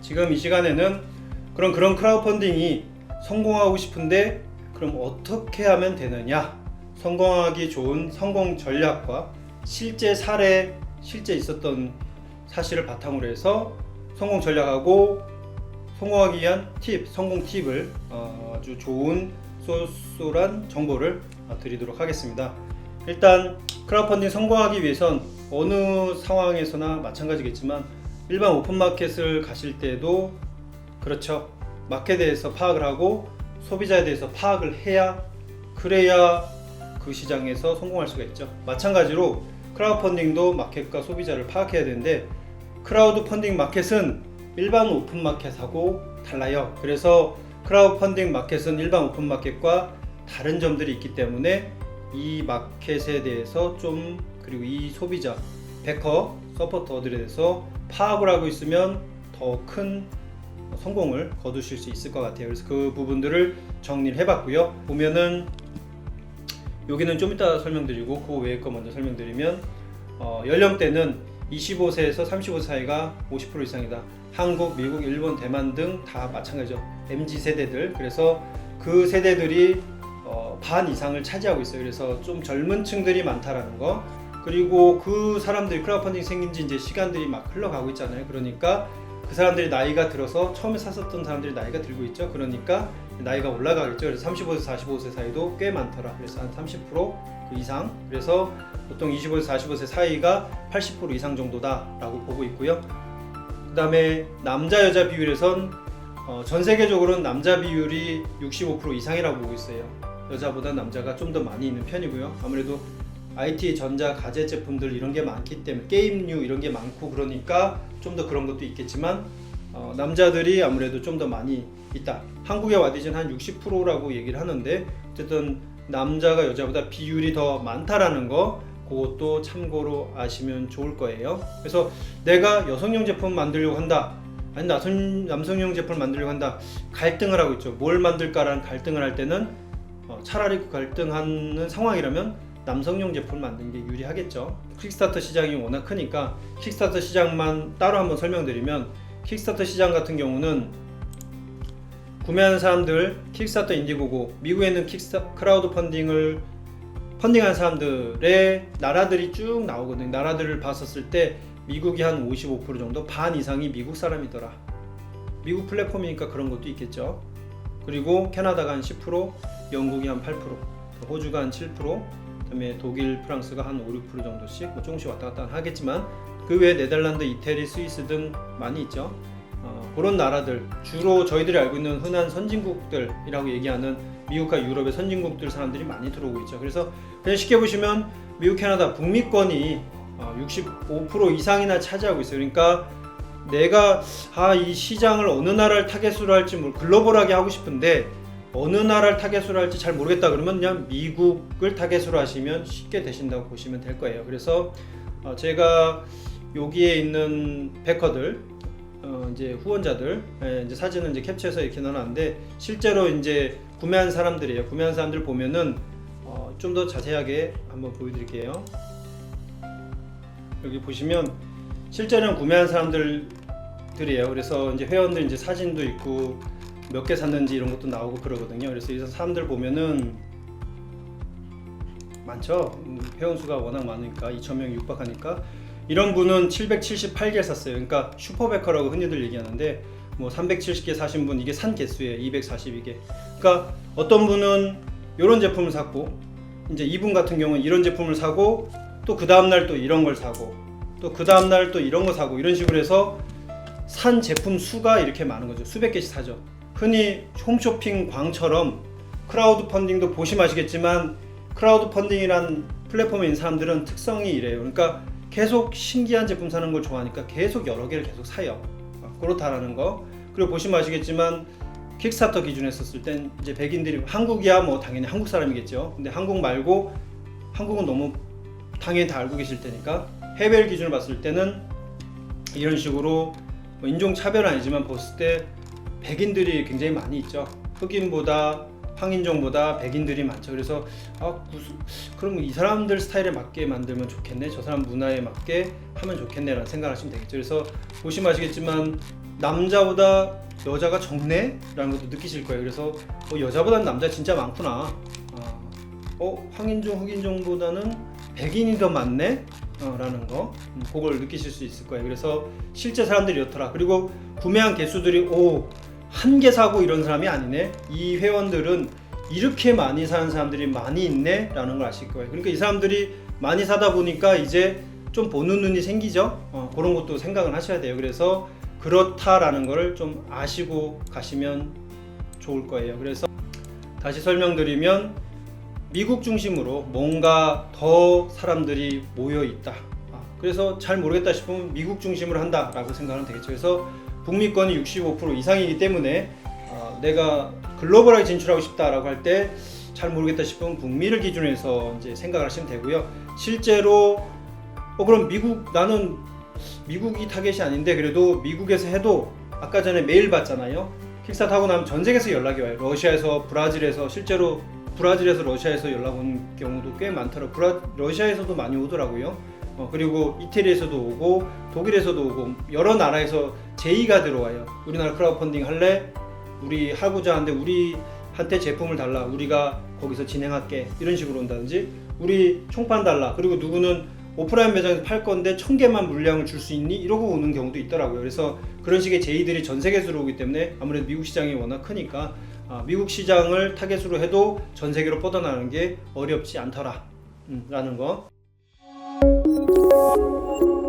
지금 이 시간에는 그런 그런 크라우드 펀딩이 성공하고 싶은데 그럼 어떻게 하면 되느냐? 성공하기 좋은 성공 전략과 실제 사례, 실제 있었던 사실을 바탕으로 해서 성공 전략하고 성공하기 위한 팁, 성공 팁을 어, 아주 좋은 쏠쏠한 정보를 어, 드리도록 하겠습니다. 일단 크라우드 펀딩 성공하기 위해선 어느 상황에서나 마찬가지겠지만 일반 오픈마켓을 가실 때도 그렇죠. 마켓에 대해서 파악을 하고 소비자에 대해서 파악을 해야 그래야 그 시장에서 성공할 수가 있죠. 마찬가지로 크라우드 펀딩도 마켓과 소비자를 파악해야 되는데 크라우드 펀딩 마켓은 일반 오픈 마켓하고 달라요. 그래서 크라우드 펀딩 마켓은 일반 오픈 마켓과 다른 점들이 있기 때문에 이 마켓에 대해서 좀 그리고 이 소비자, 베커, 서포터들에 대해서 파악을 하고 있으면 더 큰 성공을 거두실 수 있을 것 같아요. 그래서 그 부분들을 정리를 해봤고요. 보면은 여기는 좀 이따 설명드리고 그 외의 거 먼저 설명드리면 어, 연령대는 25세에서 35세 사이가 50% 이상이다. 한국, 미국, 일본, 대만 등 다 마찬가지죠. MZ 세대들. 그래서 그 세대들이 어, 반 이상을 차지하고 있어요. 그래서 좀 젊은 층들이 많다라는 거. 그리고 그 사람들이 크라우드 펀딩 생긴 지 이제 시간들이 막 흘러가고 있잖아요. 그러니까 그 사람들이 나이가 들어서 처음에 샀었던 사람들이 나이가 들고 있죠. 그러니까 나이가 올라가겠죠. 그래서 35세, 45세 사이도 꽤 많더라. 그래서 한 30%그 이상. 그래서 보통 25에서 45세 사이가 80% 이상 정도다라고 보고 있고요. 그 다음에 남자 여자 비율에선 어, 전 세계적으로는 남자 비율이 65% 이상이라고 보고 있어요. 여자보다 남자가 좀 더 많이 있는 편이고요. 아무래도 IT 전자 가제 제품들 이런 게 많기 때문에 게임류 이런 게 많고 그러니까 좀 더 그런 것도 있겠지만 어, 남자들이 아무래도 좀 더 많이 있다. 한국의 와디즈는 한 60%라고 얘기를 하는데 어쨌든 남자가 여자보다 비율이 더 많다라는 거 그것도 참고로 아시면 좋을 거예요. 그래서 내가 여성용 제품 만들려고 한다. 아니 남성, 남성용 제품을 만들려고 한다. 갈등을 하고 있죠. 뭘 만들까라는 갈등을 할 때는 어, 차라리 그 갈등하는 상황이라면 남성용 제품을 만드는 게 유리하겠죠. 킥스타터 시장이 워낙 크니까 킥스타터 시장만 따로 한번 설명드리면 킥스타터 시장 같은 경우는 구매하는 사람들 킥스타터 인디고고 미국에 있는 킥스타 크라우드 펀딩을 펀딩한 사람들의 나라들이 쭉 나오거든요. 나라들을 봤었을 때 미국이 한 55% 정도 반 이상이 미국 사람이더라. 미국 플랫폼이니까 그런 것도 있겠죠. 그리고 캐나다가 한 10%, 영국이 한 8%, 호주가 한 7%, 그다음에 독일, 프랑스가 한 5, 6% 정도씩 뭐 조금씩 왔다 갔다 하겠지만 그 외에 네덜란드, 이태리, 스위스 등 많이 있죠. 어, 그런 나라들 주로 저희들이 알고 있는 흔한 선진국들이라고 얘기하는 미국과 유럽의 선진국들 사람들이 많이 들어오고 있죠. 그래서 그냥 쉽게 보시면 미국, 캐나다 북미권이 어, 65% 이상이나 차지하고 있어요. 그러니까 내가 아 이 시장을 어느 나라를 타겟으로 할지 뭐 글로벌하게 하고 싶은데 어느 나라를 타겟으로 할지 잘 모르겠다 그러면 그냥 미국을 타겟으로 하시면 쉽게 되신다고 보시면 될 거예요. 그래서 어, 제가 여기에 있는 베커들 어, 이제 후원자들 예, 이제 사진을 이제 캡처해서 이렇게 넣어놨는데 실제로 이제 구매한 사람들이에요. 구매한 사람들 보면은 어, 좀 더 자세하게 한번 보여드릴게요. 여기 보시면 실제로는 구매한 사람들들이에요. 그래서 이제 회원들 이제 사진도 있고 몇 개 샀는지 이런 것도 나오고 그러거든요. 그래서 이 사람들 보면은 많죠. 음, 회원 수가 워낙 많으니까 2천 명이 육박하니까 이런 분은 778개 샀어요. 그러니까 슈퍼베커라고 흔히들 얘기하는데 뭐 370개 사신 분 이게 산 개수예요. 242개. 그러니까 어떤 분은 이런 제품을 샀고 이제 이분 같은 경우는 이런 제품을 사고 또 그 다음 날 또 이런 걸 사고 또 그 다음 날 또 이런 거 사고 이런 식으로 해서 산 제품 수가 이렇게 많은 거죠. 수백 개씩 사죠. 흔히 홈쇼핑 광처럼 크라우드 펀딩도 보시면 아시겠지만 크라우드 펀딩이란 플랫폼에 있는 사람들은 특성이 이래요. 그러니까 계속 신기한 제품 사는 걸 좋아하니까 계속 여러 개를 계속 사요. 어, 그렇다라는 거. 그리고 보시면 아시겠지만 킥스타터 기준에 썼을 땐 이제 백인들이 한국이야 뭐 당연히 한국 사람이겠죠. 근데 한국 말고 한국은 너무 당연히 다 알고 계실 테니까 해외 기준을 봤을 때는 이런 식으로 뭐 인종 차별 아니지만 봤을 때 백인들이 굉장히 많이 있죠. 흑인보다 황인종보다 백인들이 많죠. 그래서 아 무슨 그럼 이 사람들 스타일에 맞게 만들면 좋겠네. 저 사람 문화에 맞게 하면 좋겠네라는 생각하시면 되겠죠. 그래서 보시면 아시겠지만 남자보다 여자가 적네라는 것도 느끼실 거예요. 그래서 어, 여자보다는 남자 진짜 많구나. 아, 어 황인종 흑인종보다는 백인이 더 많네. 어, 라는 거 음, 그걸 느끼실 수 있을 거예요. 그래서 실제 사람들이 이렇더라. 그리고 구매한 개수들이 오 한 개 사고 이런 사람이 아니네. 이 회원들은 이렇게 많이 사는 사람들이 많이 있네 라는 걸 아실 거예요. 그러니까 이 사람들이 많이 사다 보니까 이제 좀 보는 눈이 생기죠. 어, 그런 것도 생각을 하셔야 돼요. 그래서 그렇다라는 거를 좀 아시고 가시면 좋을 거예요. 그래서 다시 설명드리면 미국 중심으로 뭔가 더 사람들이 모여 있다. 아, 그래서 잘 모르겠다 싶으면 미국 중심으로 한다라고 생각하면 되겠죠. 그래서 북미권이 65% 이상이기 때문에 아, 내가 글로벌하게 진출하고 싶다라고 할 때 잘 모르겠다 싶으면 북미를 기준으로 해서 이제 생각을 하시면 되고요. 실제로 어 그럼 미국 나는 미국이 타겟이 아닌데 그래도 미국에서 해도 아까 전에 메일 받잖아요. 킥스타트 하고 나면 전 세계에서 연락이 와요. 러시아에서 브라질에서 실제로 브라질에서 러시아에서 연락 온 경우도 꽤 많더라고요. 러시아에서도 많이 오더라고요. 어, 그리고 이태리에서도 오고 독일에서도 오고 여러 나라에서 제의가 들어와요. 우리나라 크라우드 펀딩 할래? 우리 하고자 하는데 우리한테 제품을 달라. 우리가 거기서 진행할게. 이런 식으로 온다든지 우리 총판 달라. 그리고 누구는 오프라인 매장에서 팔 건데 천 개만 물량을 줄 수 있니? 이러고 오는 경우도 있더라고요. 그래서 그런 식의 제의들이 전 세계적으로 오기 때문에 아무래도 미국 시장이 워낙 크니까 아, 미국 시장을 타겟으로 해도 전 세계로 뻗어나가는 게 어렵지 않더라. 음, 라는 거. Thank you.